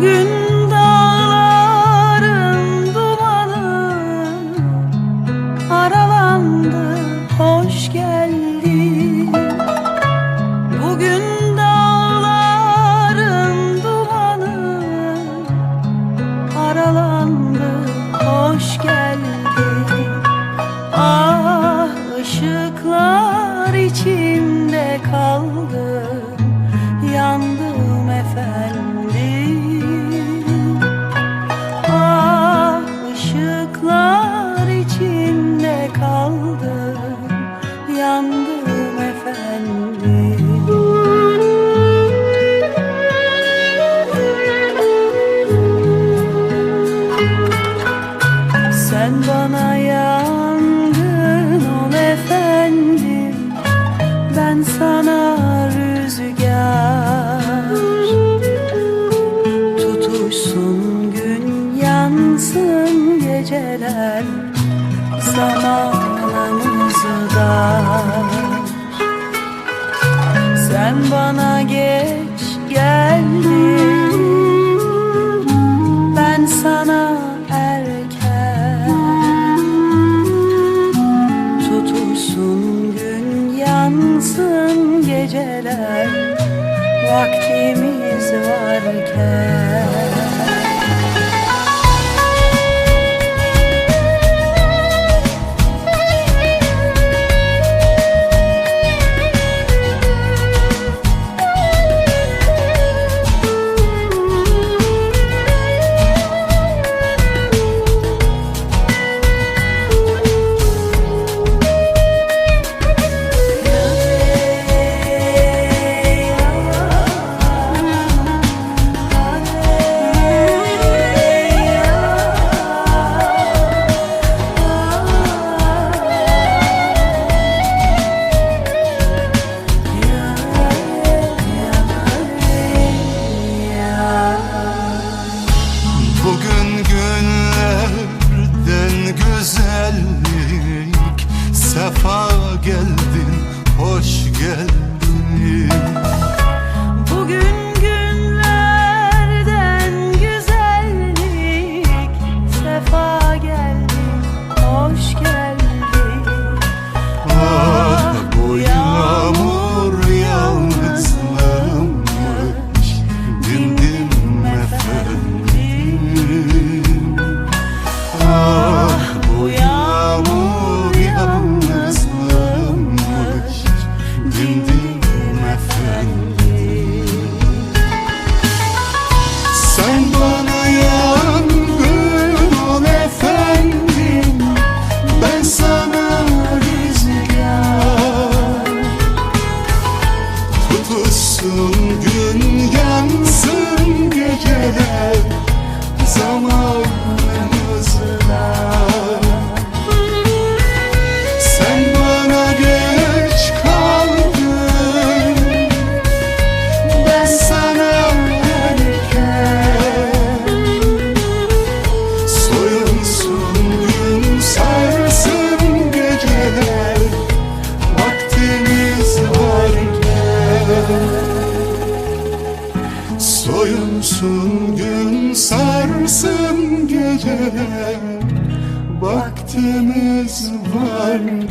Bugün dağların dumanı aralandı, hoş geldi. Bugün dağların dumanı aralandı, hoş geldi. Ah ışıklar içimde kaldı. Sana rüzgar. Tutuşsun gün yansın geceler. Zamanımızda Sen bana geç gel. geceler Vaktimiz varken efendim efendim Soyunsun gün sarsın gece. Vaktimiz varken.